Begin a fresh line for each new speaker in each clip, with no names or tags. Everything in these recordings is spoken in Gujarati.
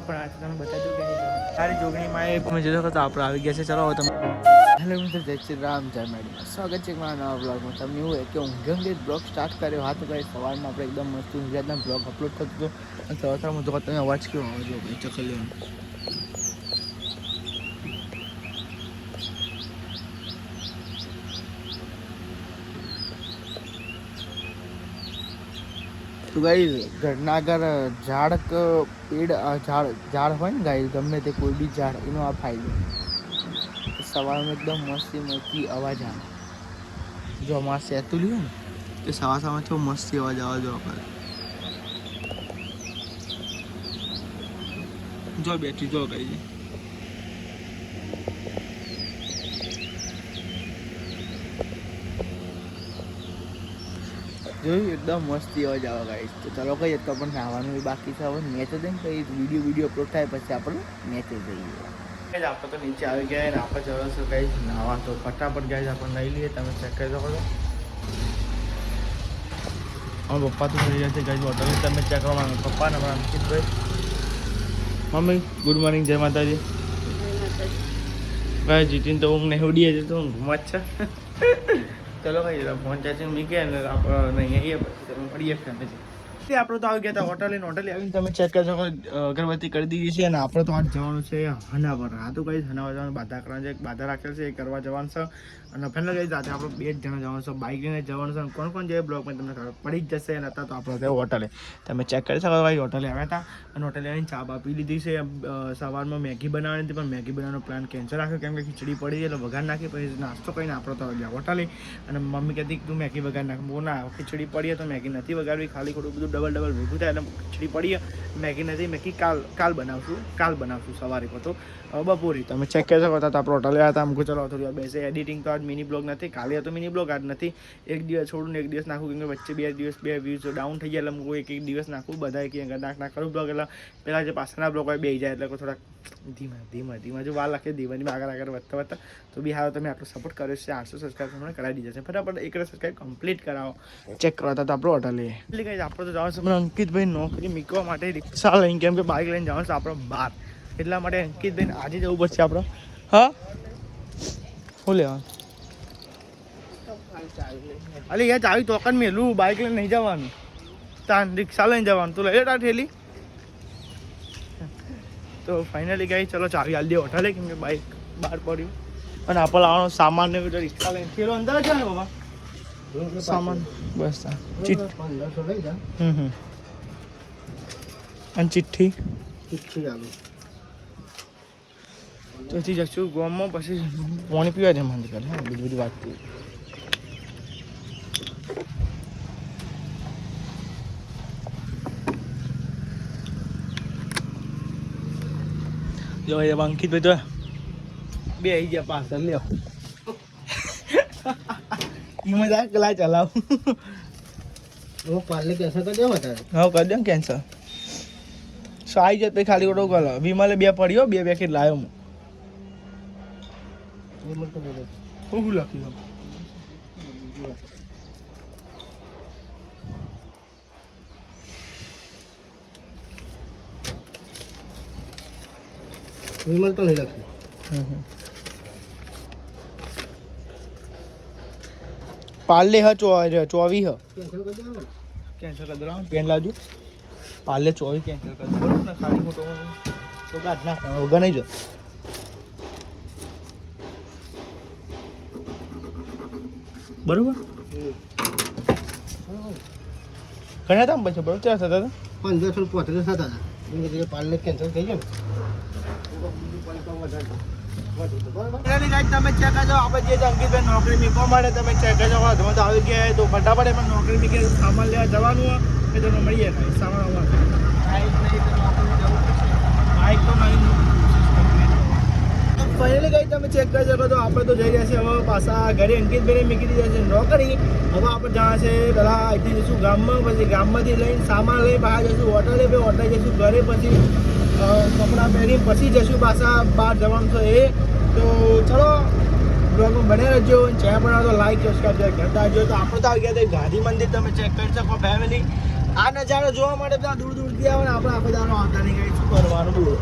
પણ આવે તમે બતાવજો કે સારી જોગણીમાં એ તમે જોશો તો આપણે આવી ગયા છે ચલો હવે તમે હેલો મિત્રો જય શ્રી રામ જય મેડમ સ્વાગત છે મારા નવા બ્લોગમાં. તમને એવું હોય કે ઊંઘે ઊંઘે બ્લોગ સ્ટાર્ટ કર્યો હા તો ભાઈ સવારમાં આપણે એકદમ મસ્ત ઊંઘ્યાના બ્લોગ અપલોડ થતો હતો. અને સવાર સવારમાં જો તમે અવાજ કેવો આવજો ભાઈ ચકલીઓનો તો ગાઈ ઘરના આગળ ઝાડ કે પેડ અ, ઝાડ ઝાડ હોય ને ગાઈ ગમે તે કોઈ બી ઝાડ એનો આ ફાયદો. સવારમાં એકદમ મસ્તી મસ્તી અવાજ આવે. જો અમારે સેતુલી હોય ને તે સવાર સવારમાં તો મસ્તી અવાજ આવે જો કરે જો બેઠી જો કઈ જોયું? એકદમ મસ્તી અવાજ આવે ગાઈશ તો ચાલો કહીએ તો પણ નાવાનું બી બાકી છે. હવે મેચ જ ને કઈ વીડિયો વીડિયો અપલોડ થાય પછી આપણે મેચ જ જઈએ આપણે તો નીચે આવી ગયા ને આપણે જવાનું છે કઈ નાવા તો ફટાફટ ગાઈસ આપણે લઈ લઈએ. તમે ચેક કરી શકો છો. અમારા પપ્પા તો થઈ ગયા છે હોટલ તમે ચેક કરો મારા પપ્પા ને મારા અંકિતભાઈ મમ્મી ગુડ મોર્નિંગ જય માતાજી. ભાઈ જીતીને તો ઊંઘ નહીં ઉડીએ છે તો ઊંઘમાં જ છે. ચલો ભાઈ ફોન ચાર્જિંગ મૂકીએ ને આપણે અહીંયા પછી તમે મળીએ ફેમિલી તે આપણે તો આવી ગયા હતા હોટલે હોટલે આવીને તમે ચેક કરી શકો અગરબત્તી કરી દીધી છે અને આપણે તો આજ જવાનું છે હનાવર. આ તો કઈ હનાવર જવાનું, બાધા કરવાનું છે, એક બાધા રાખેલ છે, એ કરવા જવાનું છે. અને ફાઇનલ કઈ આજે આપણે બે જ જણા જવાનું છે બાઇક લઈને જવાનું છે કોણ કોણ જાય બ્લોગમાં તમને ખબર પડી જ જશે અને અત્યારે તો આપણે ત્યાં હોટલે તમે ચેક કરી શકો ભાઈ હોટલે આવ્યા હતા અને હોટલે આવીને ચા બા પી લીધી છે. સવારમાં મેગી બનાવવાની હતી, પણ મેગી બનાવવાનો પ્લાન કેન્સલ રાખ્યો કેમ કે ખીચડી પડી ગઈ એટલે વઘાર નાખી, પછી નાસ્તો કરીને આપણે તો ગયા હોટલે અને મમ્મી કહેતી તું મેગી વઘાર નાખ. બહુ ના, ખીચડી પડીએ તો મેગી નથી વગાડવી ખાલી ખોટું બધું ડબલ ડબલ ભેગું થાય એટલે ખીચડી પડીએ મેગી નથી મેગી કાલ કાલ બનાવશું કાલ બનાવશું સવારે તો. બપોરી. તમે ચેક કરી શકો તો આપણે હોટલે હતા અમુક ચલો થોડી વાર બેસે. એડિટિંગ તો આજ મિની બ્લોગ નથી કાલે હતો મિની બ્લોગ આજ નથી. એક દિવસ છોડું ને એક દિવસ નાખું કેમ કે વચ્ચે બે દિવસ બે વ્યૂઝ ડાઉન થઈ ગયા એટલે હું એક એક દિવસ નાખું બધા એક નાખ નાખ કરું બ્લોગ એટલે પહેલાં જે પાછળના બ્લોગ હોય બે જાય એટલે થોડાક ધીમા ધીમા ધીમા જો વાર લાગે ધીમાની ધીમા આગળ આગળ વધતા વધતા તો બી હારો તમે આટલો સપોર્ટ કર્યો છે આઠસો સબસ્ક્રાઈબ તમને કરાવી દીધા છે. ફટાફટ એક સબસ્ક્રાઈબ કમ્પ્લીટ કરાવો. ચેક કરતા તો આપણો હોટલે એટલે કઈ આપણો તો જવાનું છે. મને અંકિતભાઈ નોકરી મૂકવા માટે રિક્ષા લઈને, કેમ કે બાઇક લઈને જવાનું છે આપણે બહાર એટલા માટે અંકિતભાઈ આજે જવું પડશે આપણે. હા? શું લેવાનું? અલી, યાર ચાવી તોકન મેલું બાઇક લઈને નહીં જવાનું. તાન રિક્ષા લઈને જવાનું. તું લઈ લે તાર ઠેલી તો ફાઇનલી ગઈ ચલો ચાવી હાલ દે હોટલે, કેમ કે બાઇક બહાર પડ્યું. અને આપણે લાવવાનો સામાન ને રિક્ષા લઈને. ઠેલો અંદર છે ને બાબા સામાન. બસ હમ અને ચિઠ્ઠી?
ચિઠ્ઠી આલું
ત્યાંથી જશું ગોમમાં, પછી પાણી પીવા જવાનું કરે હા બીજી બધી વાત કરી જો એ અંકિત ભાઈ તો બે આવી ગયા પાછળ, લ્યો. એમાં જા કલા ચલાવ.
હું પાલે કેસે કરજો વધારે
હા કરી દે કેન્સલ સો આવી જત પછી ખાલી ઓટો કરો વિમલે બે પડ્યો બે પેકેટ લાવ્યો હું. હું
વિમલ તો નહીં લખ્યું
હમ હ ચોવીસ હ
ચોવી ને?
કેન્સલ કરી દો પેન લાવજો. પાર્લે ચોવીસ કેન્સલ કરી દો બરોબર ને ખાલી ખોટો તો કાઢ ના વગર નહીં જો. બરોબર? ઘણા હતા પછી બરોબર? ચાર થતા હતા?
પંદરસો પોત્રીસ થતા હતા. પાર્લે કેન્સલ થઈ ગયો
ગાઈસ તમે ચેક કરજો. આપણે જે અંકિતભાઈ નોકરી મૂકવા માટે તમે ચેક કરજો. તમે તો આવી ગયા તો ફટાફટ એમાં નોકરી મૂકી સામાન લેવા જવાનું હોય એ તમને મળીએ. ગાઈસ સામાન આવવાનું બાઇક તો નહીં ફાઇનલી ગાઈસ તમે ચેક કરી શકો તો આપણે તો જઈ રહ્યા છીએ હવે પાછા ઘરે. અંકિતભાઈને મૂકી દીધા છે નોકરી. હવે આપણે જવા છે પેલા અહીંથી જઈશું ગામમાં. પછી ગામમાંથી લઈને સામાન લઈ બહાર જઈશું. હોટલે પછી હોટલે જઈશું. ઘરે પછી કપડાં પહેરી પછી જઈશું પાછા બહાર જવાનું તો એ. તો ચલો બ્લોગમાં બને રહેજો. ચેનલ બનાવો તો લાઈક સબસ્ક્રાઈબ કરતા જો તો આપણે તો આવી ગયા ગાંધી મંદિર. તમે ચેક કરી શકો ફેમિલી આ નજારો જોવા માટે બધા દૂર દૂરથી આવે ને આપણે આખો દાડો આવતા નહીં. કઈ શું કરવાનું? બોલો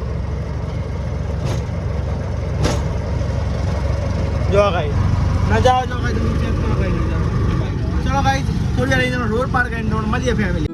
જો કઈ નજારો જો કઈ તમે ચેક કરો કઈ નજારો. ચલો કઈ થોડી વાર રોડ પાર કરીને રોડ મળીએ ફેમિલી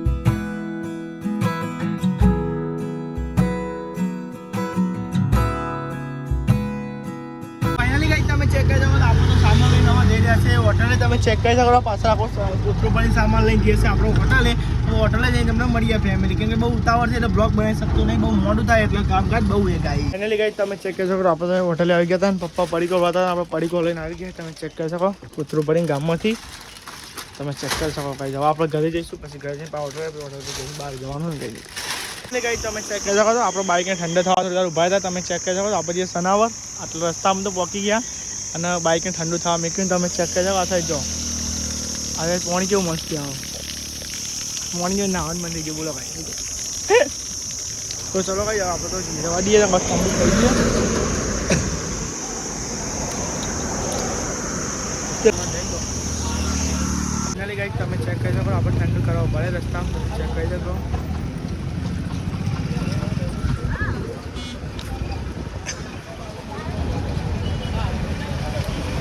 સામાન હોટલે તમે ચેક કરી શકો પાછળ આખો કોથળું સામાન લઈને જઈએ છે આપણો હોટલે. હોટલે જઈને તમને મળીએ ફેમિલી કેમ બહુ ઉતાવળ છે એટલે બ્લોગ બનાવી શકતો નહીં. બહુ મોડું થાય એટલે કામકાજ બહુ એ ગાઈ ફાઇનલી ગઈ તમે ચેક કરી શકો આપણે હોટલે આવી ગયા હતા પપ્પા પડીકો હતા. આપણે પડીકો લઈને આવી ગયા. તમે ચેક કરી શકો. કોથળું ભરીને ગામમાંથી. તમે ચેક કરી શકો. કઈ જવા આપણે ઘરે જઈશું. પછી ઘરે જઈને હોટલે, હોટલ જઈને બહાર જવાનું ને કઈ એટલે કઈ તમે ચેક કરી શકો છો. આપણો બાઇકને ઠંડો થવા થોડી વાર ઊભા હતા તમે ચેક કરી શકો છો. આપણે જે સનાવર. આટલા રસ્તામાં તો પહોંચી ગયા. અને બાઇકને ઠંડુ થવા મૂક્યું તમે ચેક કરી શકો આ સાઈડ જો. હવે પાણી કેવું મસ્ત આવો પાણી જેવું નાવન મંદિર ગયું, બોલો ભાઈ. તો ચલો ભાઈ, આપણે તો જવા દઈએ બસ ઠંડુ થઈ ગયું. તમે ચેક કરી શકો, આપણે ઠંડુ કરવા પડે રસ્તામાં ચેક કરી શકો.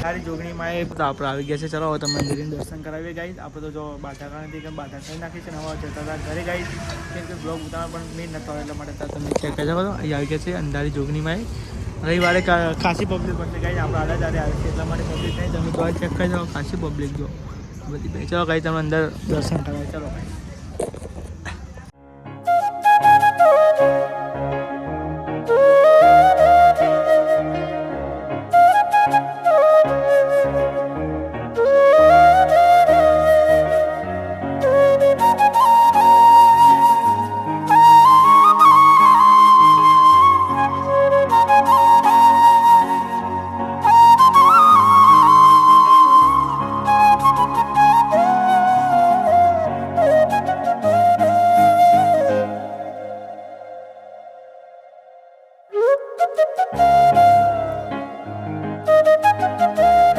સારી જોગણીમાં એ આપણે આવી ગયા છે. ચલો, હવે તમે મંદિરની દર્શન કરાવીએ ગાઈસ આપણે તો જો બાધાકાણથી કે બાધા કરી નાખી છે હવે જતા હતા ઘરે ગાઈસ કેમ કે બ્લોગ ઉતારવા પણ મેં નતો એટલા માટે તમે ચેક કરી શકો છો અહીં આવી ગયા છે અંધારી જોગણીમાં રવિવારે ખાસી પબ્લિક બનશે ગાઈસ આપણે આડા જ્યારે આવે છે એટલા માટે પબ્લિક નહીં. તમે તો ચેક કરી શકો ખાસી પબ્લિક જો. બધી ચલો ગાઈ તમે અંદર દર્શન કરાવે ચલો ગાઈ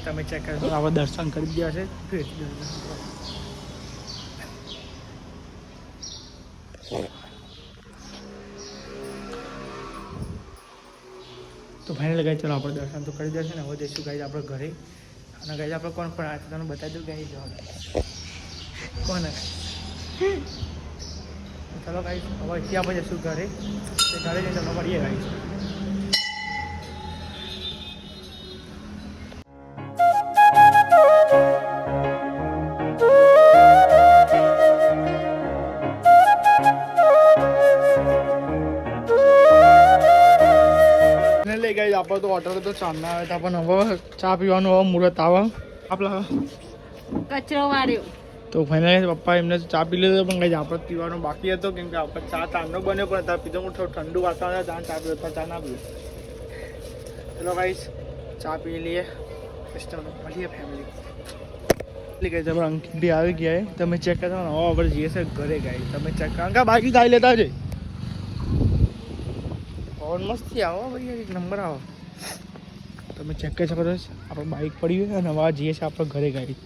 તમે ચેક કરો. આવા દર્શન કરી ગયા છે. તો ફાઇનલ ગાઈ ચલો આપણે દર્શન તો કરી દેશે ને. હવે જઈશું ગાઈ આપણે ઘરે. અને ગાઈ આપણે કોણ પણ આ તમને બતાવી દઉં ગાઈ જવાનું કોણ ચલો ગાઈ હવે અહીંથી આપણે જઈશું ઘરે. ઘરે જઈને તમને મળીએ ગાઈ આપણે તો ઓર્ડર તો ચાંદના આવે તો આપણને હવે ચા પીવાનું હવે મુહૂર્ત આવે. આપણા
કચરો વાળ્યો.
તો ફાઈનલી પપ્પા એમને ચા પી લીધો પણ કઈ આપણે પીવાનું બાકી હતો કેમ કે આપણે ચા તાંડો બન્યો પણ ત્યાં પીધો હું થોડું ઠંડુ વાતાવરણ ત્યાં ચા પીધો ચા ના પીધો. ચલો ગાઈસ ચા પી લઈએ. તમને મળીએ ફેમિલી એટલે તમે અંકિત બી આવી ગયા તમે ચેક કરતા હવે આપણે જઈએ છે ઘરે ગાઈ તમે ચેક કરો. બાકી ખાઈ લેતા છે પવન મસ્તી આવો ભાઈ એક નંબર આવો. તમે ચેક કરી શકો છો. આપણે બાઇક પડી હોય અને હવે જઈએ છીએ આપણે ઘરે ગાડી.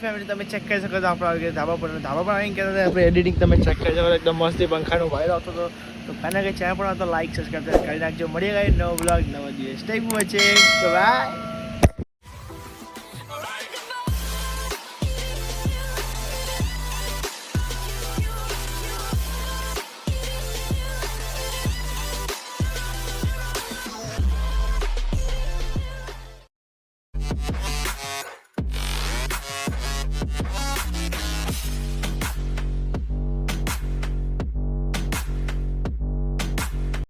ફેમિલી તમે ચેક કરી શકો છો આપણે આવી ગયા ધાબા પર. ધાબા પર આવીને કહેતા હતા, આપણે એડિટિંગ તમે ચેક કરી શકો એકદમ મસ્તી, પંખાનો વાયર આવતો હતો. તો પહેલાં કંઈ ચેનલ પણ આવતો લાઈક સબસ્ક્રાઈબ કરી નાખજો. મળીએ ગાઈ નવો બ્લોગ નવો દિવસ. ટાઈપ વચ્ચે બાય